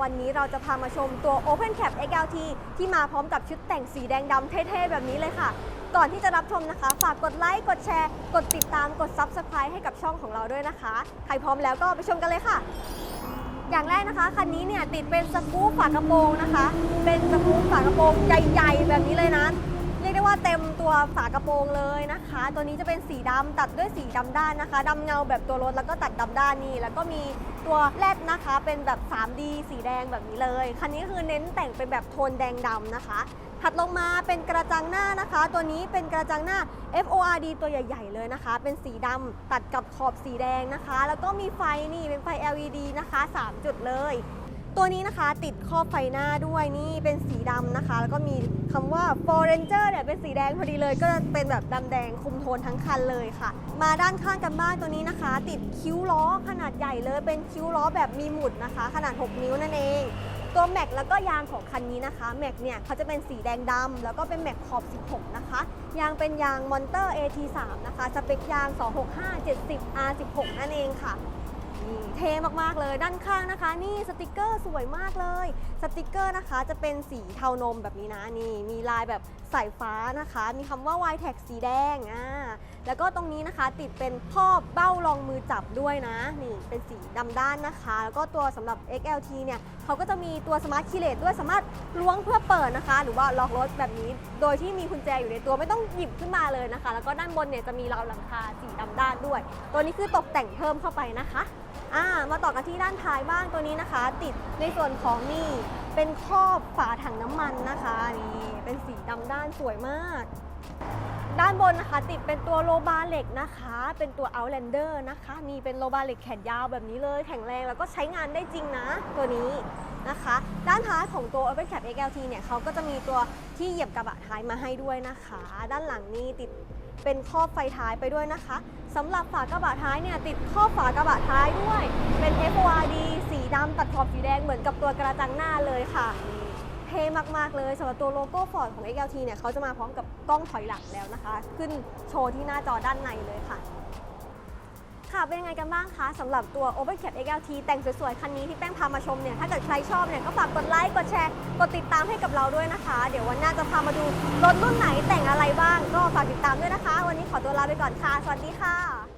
วันนี้เราจะพามาชมตัว Open Cap XLT ที่มาพร้อมกับชุดแต่งสีแดงดำเท่ๆ แบบนี้เลยค่ะ ก่อนที่จะรับชมนะคะ ฝากกดไลค์กดแชร์ กดติดตามกด Subscribe ให้กับช่องของเราด้วยนะคะ ใครพร้อมแล้วก็ไปชมกันเลยค่ะอย่างแรกนะคะคันนี้เนี่ยติดเป็นสกู๊ปฝากระโปรงนะคะ เป็นสกู๊ปฝากระโปรงใหญ่ ๆ แบบนี้เลยนะ ได้ว่าเต็มตัวฝากระโปรงเลยนะคะ ตัวนี้จะเป็นสีดำตัดด้วยสีดำด้านนะคะดำเงาแบบตัวรถแล้วก็ตัดดำด้านนี่ แล้วก็มีตัวแรดนะคะ เป็นแบบ 3D สีแดงแบบนี้เลย คันนี้คือเน้นแต่งเป็นแบบโทนแดงดำนะคะถัดลงมาเป็นกระจังหน้านะคะ ตัวนี้เป็นกระจังหน้า FORD ตัวใหญ่ ๆ เลยนะคะ เป็นสีดำตัดกับขอบสีแดงนะคะ แล้วก็มีไฟนี่เป็นไฟ LED นะคะ 3 จุดเลย ตัวนี้นะคะติดครอบไฟหน้าด้วยนี่เป็นสีดำนะคะ แล้วก็มีคำว่า f o r e n g e r เนี่ยเป็นสีแดงพอดีเลย ก็เป็นแบบดำแดงคุมโทนทั้งคันเลยค่ะ มาด้านข้างกันบ้างตัวนี้นะคะ ติดคิ้วล้อขนาดใหญ่เลยเป็นคิ้วล้อแบบมีหมุดนะคะ ขนาด 6 นิ้วนั่นเองตัวแม็กแล้วก็ยางของคันนี้นะคะแม็กเนี่ยเขาจะเป็นสีแดงดำแล้วก็เป็นแม็กขอบ 16 นะคะ ยางเป็นยางมอนเตอร์ AT3 นะคะสเปคยาง 265 70 R16 นั่นเองค่ะ นี่เท่มากๆเลย ด้านข้างนะคะ นี่สติกเกอร์สวยมากเลย สติกเกอร์นะคะจะเป็นสีเทานมแบบนี้นะนี่ มีลายแบบสายฟ้านะคะ มีคำว่า y t e x สีแดงอ่าแล้วก็ตรงนี้นะคะติดเป็นครอบเบ้ารองมือจับด้วยนะนี่เป็นสีดำด้านนะคะ แล้วก็ตัวสำหรับ XLT เนี่ยเขาก็จะมีตัวสมาร์ทคีเลตด้วยสามารถล้วงเพื่อเปิดนะคะ หรือว่าล็อกรถแบบนี้ โดยที่มีกุญแจอยู่ในตัวไม่ต้องหยิบขึ้นมาเลยนะคะ แล้วก็ด้านบนเนี่ยจะมีราวหลังคาสีดำด้านด้วย ตัวนี้คือตกแต่งเพิ่มเข้าไปนะคะ อ่ามาต่อกันที่ด้านท้ายบ้างตัวนี้นะคะ ติดในส่วนของนี่เป็นครอบฝาถังน้ำมันนะคะนี่เป็นสีดำด้านสวยมาก ด้านบนนะคะติดเป็นตัวโลบาเหล็กนะคะ เป็นตัว Outlander นะคะนี่เป็นโลบาเหล็กแขนยาวแบบนี้เลย แข็งแรงแล้วก็ใช้งานได้จริงนะตัวนี้นะคะ ด้านท้ายของตัว Open Cap XLT เนี่ยเขาก็จะมีตัวที่เหยียบกระบะท้ายมาให้ด้วยนะคะ ด้านหลังนี่ติดเป็นครอบไฟท้ายไปด้วยนะคะ สำหรับฝากระบะท้ายเนี่ยติดข้อฝากระบะท้ายด้วย เป็น FORD สีดำตัดขอบสีแดงเหมือนกับตัวกระจังหน้าเลยค่ะเท่มาก ๆ เลยสำหรับตัวโลโก้ฟอร์ดของ XLT เนี่ยเขาจะมาพร้อมกับกล้องถอยหลังแล้วนะคะ ขึ้นโชว์ที่หน้าจอด้านในเลยค่ะ ค่ะ เป็นยังไงกันบ้างคะสำหรับตัว Open Cap XLT แต่งสวยๆ คันนี้ที่แป้งพามาชมเนี่ย ถ้าเกิดใครชอบเนี่ย ก็ฝากกดไลค์ กดแชร์ กดติดตามให้กับเราด้วยนะคะ เดี๋ยววันหน้าจะพามาดูรถรุ่นไหนแต่งอะไรบ้าง ก็ฝากติดตามด้วยนะคะ วันนี้ขอตัวลาไปก่อนค่ะ สวัสดีค่ะ